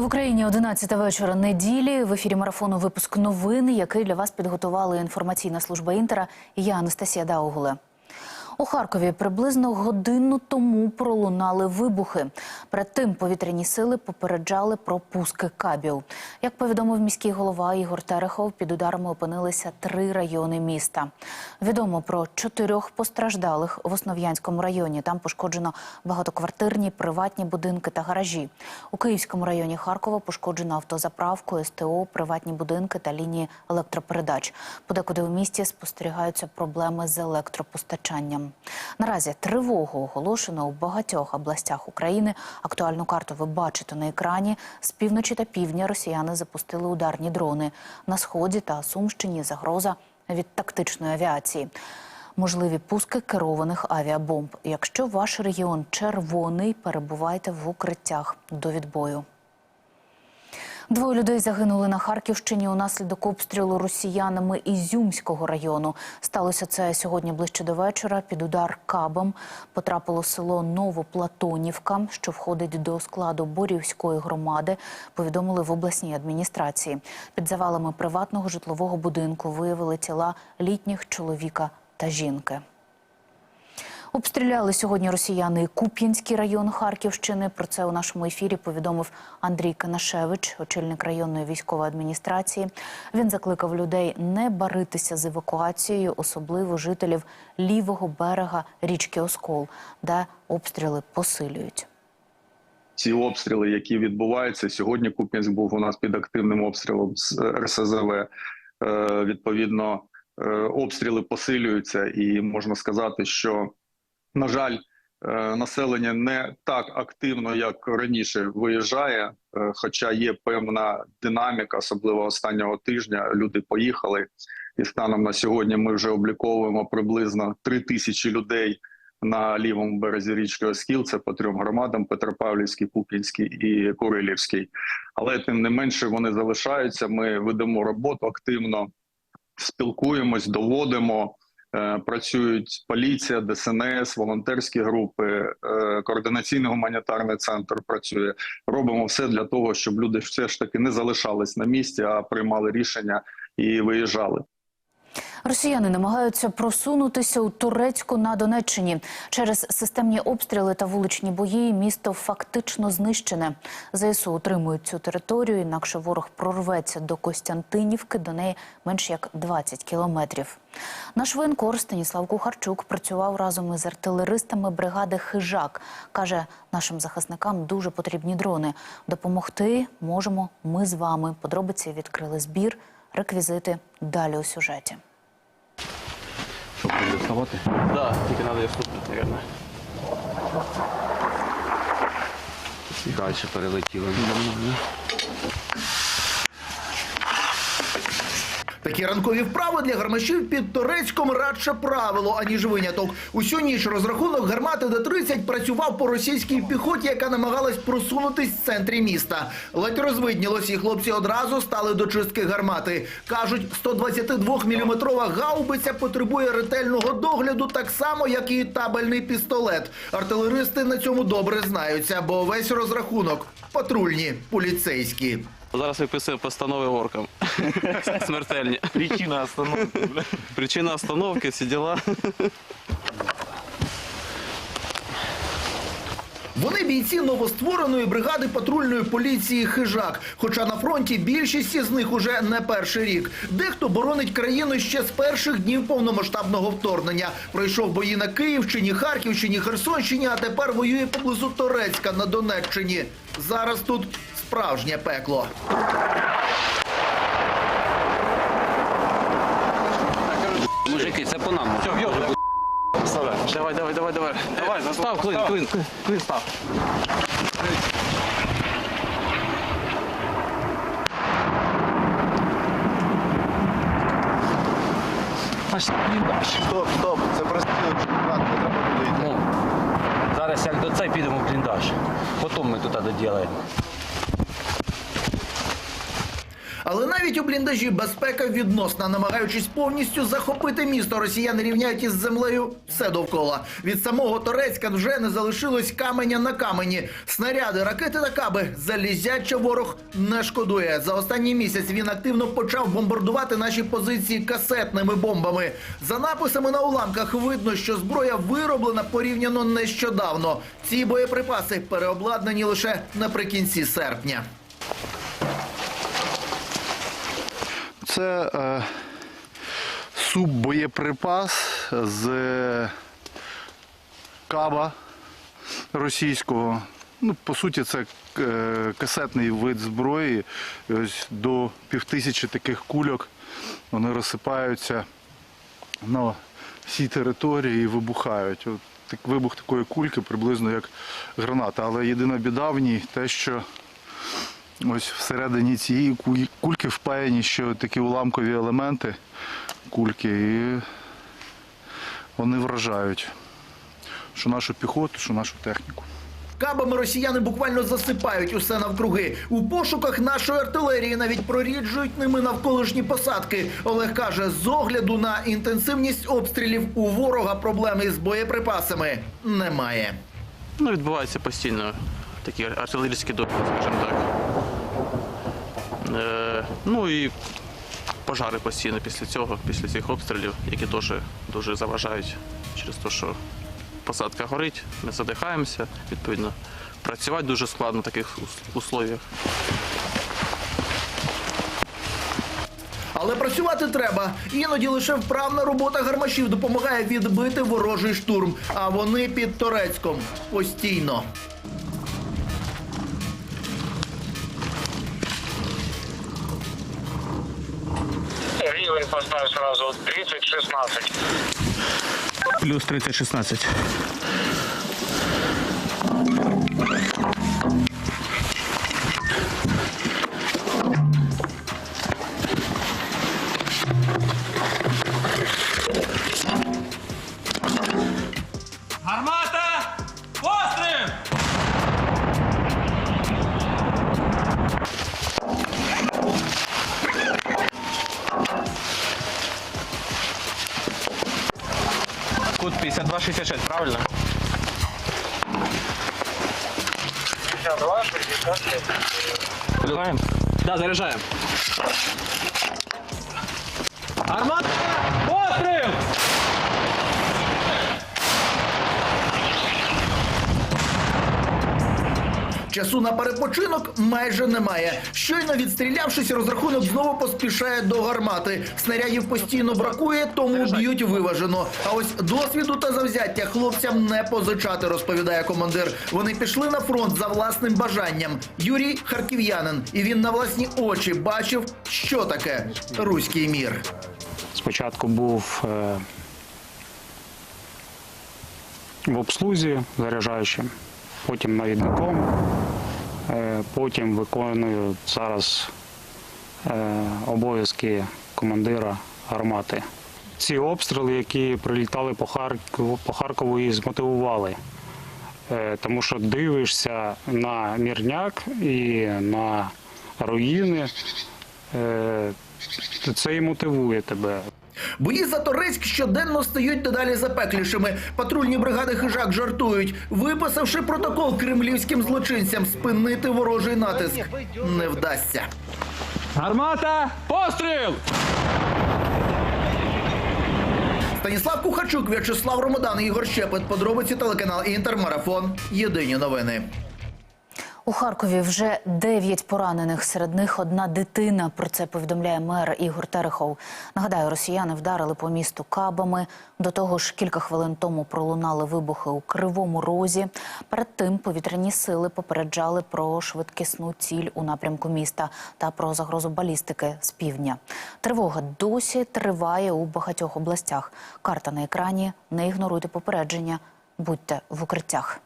В Україні 11 вечора неділі в ефірі марафону випуск новин, який для вас підготувала інформаційна служба інтера. І я Анастасія Даугуле. У Харкові приблизно годину тому пролунали вибухи. Перед тим повітряні сили попереджали про пуски кабів. Як повідомив міський голова Ігор Терехов, під ударами опинилися три райони міста. Відомо про чотирьох постраждалих в Основ'янському районі. Там пошкоджено багатоквартирні, приватні будинки та гаражі. У Київському районі Харкова пошкоджено автозаправку, СТО, приватні будинки та лінії електропередач. Подекуди у місті спостерігаються проблеми з електропостачанням. Наразі тривогу оголошено у багатьох областях України. Актуальну карту ви бачите на екрані. З півночі та півдня росіяни запустили ударні дрони. На сході та Сумщині загроза від тактичної авіації. Можливі пуски керованих авіабомб. Якщо ваш регіон червоний, перебувайте в укриттях до відбою. Двоє людей загинули на Харківщині унаслідок обстрілу росіянами Ізюмського району. Сталося це сьогодні ближче до вечора. Під удар кабом потрапило село Новоплатонівка, що входить до складу Борівської громади. Повідомили в обласній адміністрації. Під завалами приватного житлового будинку виявили тіла літніх чоловіка та жінки. Обстріляли сьогодні росіяни Куп'янський район Харківщини. Про це у нашому ефірі повідомив Андрій Канашевич, очільник районної військової адміністрації. Він закликав людей не баритися з евакуацією, особливо жителів лівого берега річки Оскол, де обстріли посилюють. ці обстріли, які відбуваються сьогодні. Куп'янськ був у нас під активним обстрілом з РСЗВ. Е, Відповідно, е, обстріли посилюються, і можна сказати, що на жаль, е, населення не так активно, як раніше, виїжджає. е, Хоча є певна динаміка, особливо останнього тижня. Люди поїхали, і станом на сьогодні ми вже обліковуємо приблизно 3 тисячі людей на лівому березі річки Оскіл. Це по трьом громадам: Петропавлівський, Куп'янський і Курилівський. Але тим не менше вони залишаються. Ми ведемо роботу активно, спілкуємось, доводимо. Е, Працюють поліція, ДСНС, волонтерські групи, е, координаційний гуманітарний центр працює. Робимо все для того, щоб люди все ж таки не залишались на місці, а приймали рішення і виїжджали. Росіяни намагаються просунутися у Турецьку на Донеччині. Через системні обстріли та вуличні бої місто фактично знищене. ЗСУ утримують цю територію, інакше ворог прорветься до Костянтинівки, до неї менш як 20 кілометрів. Наш воєнкор Станіслав Кухарчук працював разом із артилеристами бригади Хижак. Каже, нашим захисникам дуже потрібні дрони. Допомогти можемо ми з вами. Подробиці відкрили збір, реквізити далі у сюжеті. Щоб не Так, Да, тільки треба їх стукнути, наверное. Далі перелетіли. Такі ранкові вправи для гармашів під Торецьком радше правило, аніж виняток. Усю ніч розрахунок гармати Д-30 працював по російській піхоті, яка намагалась просунутись в центрі міста. Ледь розвиднілось, і хлопці одразу стали до чистки гармати. Кажуть, 122-мм гаубиця потребує ретельного догляду так само, як і табельний пістолет. Артилеристи на цьому добре знаються, бо весь розрахунок патрульні, поліцейські. Зараз виписуємо постанови оркам. Смертельні. Причина остановки. Причина остановки, всі діла. Вони бійці новоствореної бригади патрульної поліції Хижак. Хоча на фронті більшість із них уже не перший рік. Дехто боронить країну ще з перших днів повномасштабного вторгнення. Пройшов бої на Київщині, Харківщині, Херсонщині, а тепер воює поблизу Торецька на Донеччині. Зараз тут справжнє пекло. Мужики, це по нам. Давай, давай, давай, давай. Давай, став, клин, клин, клин, клин став. Стоп, стоп, це простіли, не треба туди йти. Ну, зараз як до цей підемо в бліндаж. Потім ми туди доділаємо. Але навіть у бліндажі безпека відносна, намагаючись повністю захопити місто, росіяни рівняють із землею все довкола. Від самого Торецька вже не залишилось каменя на камені. Снаряди, ракети та каби залізяча ворог не шкодує. За останній місяць він активно почав бомбардувати наші позиції касетними бомбами. За написами на уламках видно, що зброя вироблена порівняно нещодавно. Ці боєприпаси переобладнані лише наприкінці серпня. Це е, суббоєприпас з каба російського. Ну, по суті, це е, касетний вид зброї. Ось до півтисячі таких кульок вони розсипаються на всій території і вибухають. От, так, вибух такої кульки приблизно як граната. Але єдина біда в ній те, що Ось всередині цієї кульки впаяні ще такі уламкові елементи кульки, і вони вражають що нашу піхоту, що нашу техніку. Кабами росіяни буквально засипають усе навкруги. У пошуках нашої артилерії навіть проріджують ними навколишні посадки. Олег каже, з огляду на інтенсивність обстрілів у ворога проблеми з боєприпасами немає. Ну, відбуваються постійно такі артилерійські допити, скажімо так. Е, ну і пожари постійно після цього, після цих обстрілів, які теж дуже заважають через те, що посадка горить, ми задихаємося, відповідно. Працювати дуже складно в таких ус- условіях. Але працювати треба. Іноді лише вправна робота гармашів допомагає відбити ворожий штурм. А вони під Торецьком постійно. Поставив сразу 30-16. Плюс 30-16. 62,66, правильно? 62, 66. Заряжаем? Да, заряжаем. Армата! Пострел! Часу на перепочинок майже немає. Щойно відстрілявшись, розрахунок знову поспішає до гармати. Снарядів постійно бракує, тому б'ють виважено. А ось досвіду та завзяття хлопцям не позичати, розповідає командир. Вони пішли на фронт за власним бажанням. Юрій харків'янин, і він на власні очі бачив, що таке руський мір. Спочатку був е, в обслузі заряджаючим, потім навідником, е, потім виконую зараз е, обов'язки командира гармати. Ці обстріли, які прилітали по Харкову, по Харкову і змотивували. Е, Тому що дивишся на мірняк і на руїни, це і мотивує тебе. Бої за Торецьк щоденно стають дедалі запеклішими. Патрульні бригади хижак жартують, виписавши протокол кремлівським злочинцям, спинити ворожий натиск не вдасться. Гармата! Постріл! Станіслав Кухачук, В'ячеслав Ромодан, Ігор Щепет. Подробиці телеканал Інтермарафон. Єдині новини. У Харкові вже дев'ять поранених. Серед них одна дитина. Про це повідомляє мер Ігор Терехов. Нагадаю, росіяни вдарили по місту кабами. До того ж, кілька хвилин тому пролунали вибухи у Кривому Розі. Перед тим повітряні сили попереджали про швидкісну ціль у напрямку міста та про загрозу балістики з півдня. Тривога досі триває у багатьох областях. Карта на екрані. Не ігноруйте попередження. Будьте в укриттях.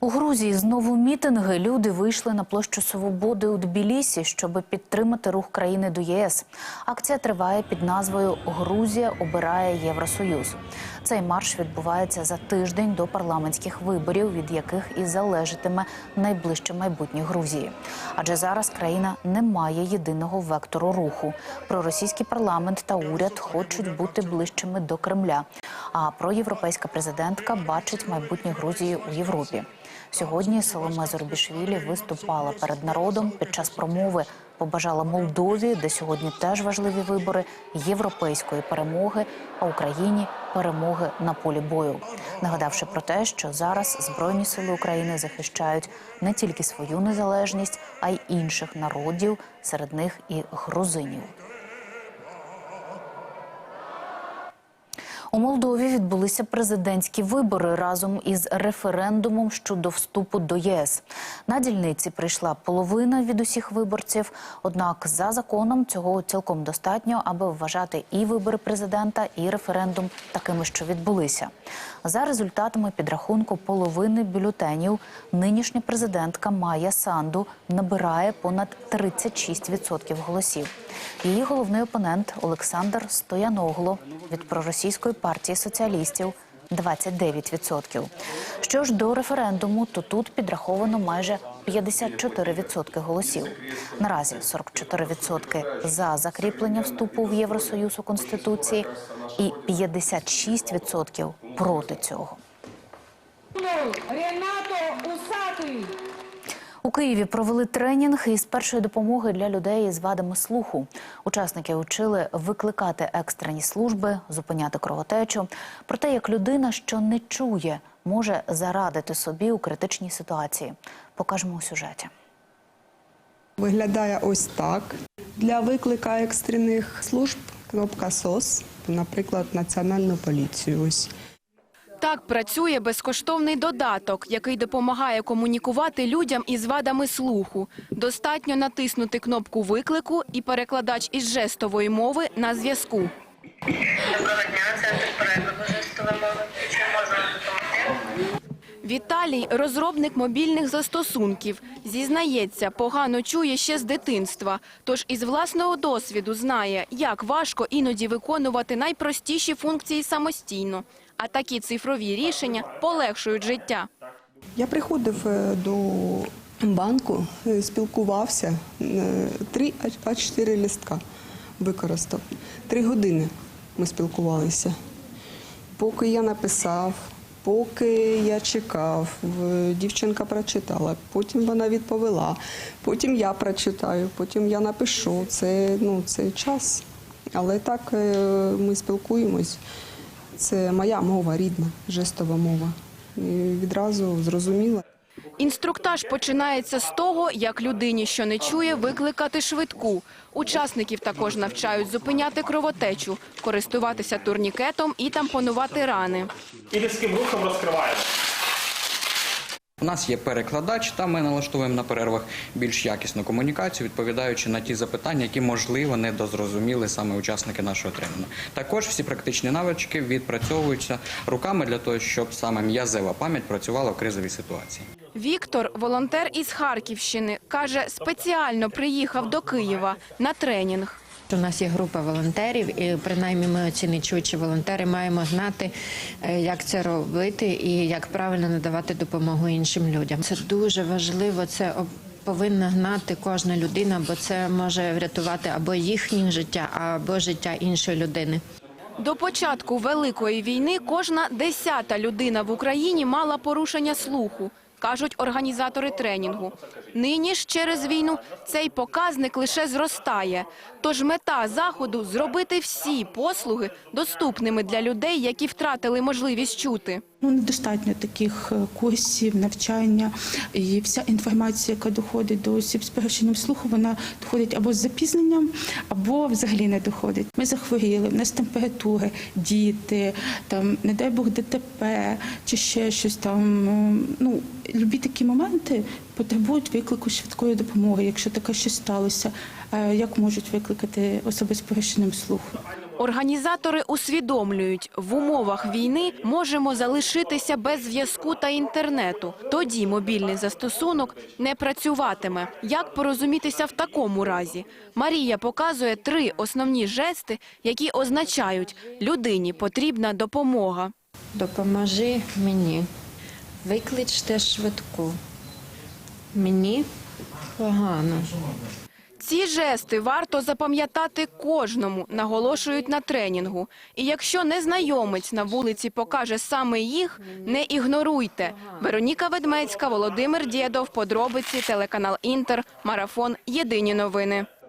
У Грузії знову мітинги. Люди вийшли на площу Свободи у Тбілісі, щоб підтримати рух країни до ЄС. Акція триває під назвою Грузія обирає Євросоюз. Цей марш відбувається за тиждень до парламентських виборів, від яких і залежатиме найближче майбутнє Грузії. Адже зараз країна не має єдиного вектору руху. Проросійський парламент та уряд хочуть бути ближчими до Кремля. А проєвропейська президентка бачить майбутнє Грузії у Європі. Сьогодні Соломе Зорбішвілі виступала перед народом під час промови. Побажала Молдові, де сьогодні теж важливі вибори, європейської перемоги, а Україні перемоги на полі бою, нагадавши про те, що зараз збройні сили України захищають не тільки свою незалежність, а й інших народів, серед них і грузинів. У Молдові відбулися президентські вибори разом із референдумом щодо вступу до ЄС. На дільниці прийшла половина від усіх виборців. Однак, за законом цього цілком достатньо, аби вважати і вибори президента, і референдум такими, що відбулися. За результатами підрахунку половини бюлетенів, нинішня президентка Майя Санду набирає понад 36% голосів. Її головний опонент Олександр Стояногло від проросійської партії соціалістів 29%. Що ж до референдуму, то тут підраховано майже 54% голосів. Наразі 44% за закріплення вступу в Євросоюз у Конституції і 56% проти цього. У Києві провели тренінг із першої допомоги для людей із вадами слуху. Учасники учили викликати екстрені служби, зупиняти кровотечу. Про те, як людина, що не чує, може зарадити собі у критичній ситуації. Покажемо у сюжеті. Виглядає ось так. Для виклика екстрених служб кнопка СОС, наприклад, Національну поліцію. Ось. Так працює безкоштовний додаток, який допомагає комунікувати людям із вадами слуху. Достатньо натиснути кнопку виклику і перекладач із жестової мови на зв'язку. Доброго дня, центр перекладу жестової мови. Чи можна допомогти? Віталій, розробник мобільних застосунків, зізнається, погано чує ще з дитинства. Тож із власного досвіду знає, як важко іноді виконувати найпростіші функції самостійно. А такі цифрові рішення полегшують життя. Я приходив е, до банку, е, спілкувався, е, три а чотири листка використав. Три години ми спілкувалися. Поки я написав, поки я чекав, дівчинка прочитала, потім вона відповіла, потім я прочитаю, потім я напишу. Це, ну, це час. Але так ми спілкуємось. Це моя мова рідна, жестова мова. І відразу зрозуміла. Інструктаж починається з того, як людині, що не чує, викликати швидку. Учасників також навчають зупиняти кровотечу, користуватися турнікетом і тампонувати рани. І різким рухом розкриваємо. Нас є перекладач, та ми налаштовуємо на перервах більш якісну комунікацію, відповідаючи на ті запитання, які можливо не дозрозуміли саме учасники нашого тренінгу. Також всі практичні навички відпрацьовуються руками для того, щоб саме м'язева пам'ять працювала в кризовій ситуації. Віктор, волонтер із Харківщини, каже, спеціально приїхав до Києва на тренінг. У нас є група волонтерів, і принаймні ми оціни чуючі волонтери маємо знати, е, як це робити і як правильно надавати допомогу іншим людям. Це дуже важливо. Це повинна знати кожна людина, бо це може врятувати або їхнє життя, або життя іншої людини. До початку Великої війни кожна десята людина в Україні мала порушення слуху, кажуть організатори тренінгу. Нині ж через війну цей показник лише зростає. Тож мета заходу зробити всі послуги доступними для людей, які втратили можливість чути. Ну, недостатньо таких е, курсів, навчання і вся інформація, яка доходить до осіб з порушенням слуху, вона доходить або з запізненням, або взагалі не доходить. Ми захворіли, в нас температури, діти, там, не дай Бог, ДТП чи ще щось там. Ну, любі такі моменти потребують виклику швидкої допомоги, якщо таке щось сталося. Е, Як можуть викликати особи з порушенням слуху? Організатори усвідомлюють, в умовах війни можемо залишитися без зв'язку та інтернету. Тоді мобільний застосунок не працюватиме. Як порозумітися в такому разі? Марія показує три основні жести, які означають – людині потрібна допомога. Допоможи мені. Викличте швидку. Мені погано. Ці жести варто запам'ятати кожному, наголошують на тренінгу. І якщо незнайомець на вулиці покаже саме їх, не ігноруйте. Вероніка Ведмецька, Володимир Дєдов, подробиці, телеканал Інтер, марафон. Єдині новини.